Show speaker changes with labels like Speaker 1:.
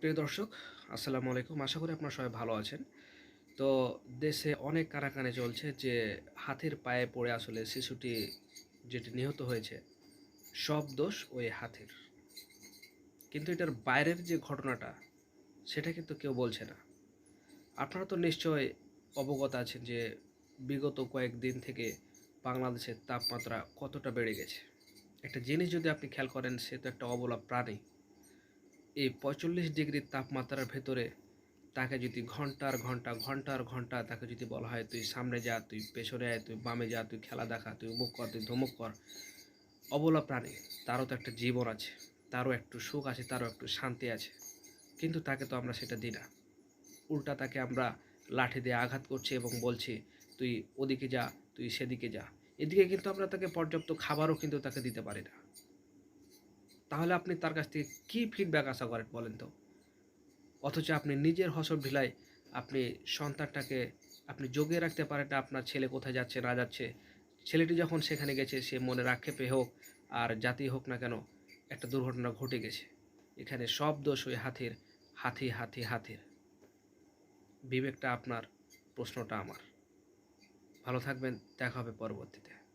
Speaker 1: প্রিয় দর্শক, আসসালামু আলাইকুম। আশা করি আপনারা সবাই ভালো আছেন। তো দেশে অনেক কানাকানি চলছে যে হাতির পায়ে পড়ে আসলে শিশুটি যেটি নিহত হয়েছে, সব দোষ ওই হাতির। কিন্তু এটার বাইরের যে ঘটনাটা, সেটা কিন্তু কেউ বলছে না। আপনারা তো নিশ্চয় অবগত আছেন যে বিগত কয়েকদিন থেকে বাংলাদেশের তাপমাত্রা কতটা বেড়ে গেছে। একটা জিনিস যদি আপনি খেয়াল করেন, সে তো একটা অবলা প্রাণী। এই পঁয়চল্লিশ ডিগ্রি তাপমাত্রার ভেতরে তাকে যদি ঘণ্টার ঘণ্টা ঘণ্টার ঘণ্টা তাকে যদি বলা হয়, তুই সামনে যা, তুই পেছনে আয়, তুই বামে যা, তুই খেলা দেখা, তুই উমুক কর, তুই ধমুক কর। অবলা প্রাণী, তারও তো একটা জীবন আছে, তারও একটু সুখ আছে, তারও একটু শান্তি আছে, কিন্তু তাকে তো আমরা সেটা দিই না। উল্টা তাকে আমরা লাঠি দিয়ে আঘাত করছি এবং বলছি, তুই ওদিকে যা, তুই সেদিকে যা। এদিকে কিন্তু আমরা তাকে পর্যাপ্ত খাবারও কিন্তু তাকে দিতে পারি না। তাহলে আপনি তার কাছ থেকে কী ফিডব্যাক আশা করেন বলেন তো? অথচ আপনি নিজের হসর ঢিলায় আপনি সন্তানটাকে আপনি জগিয়ে রাখতে পারেন না, আপনার ছেলে কোথায় যাচ্ছে, না যাচ্ছে। ছেলেটি যখন সেখানে গেছে, সে মনে আক্ষেপে হোক আর জাতি হোক না কেন, একটা দুর্ঘটনা ঘটে গেছে। এখানে সব দোষ ওই হাতির, হাতি হাতি, হাতির। বিবেকটা আপনার, প্রশ্নটা আমার। ভালো থাকবেন, দেখা হবে পরবর্তীতে।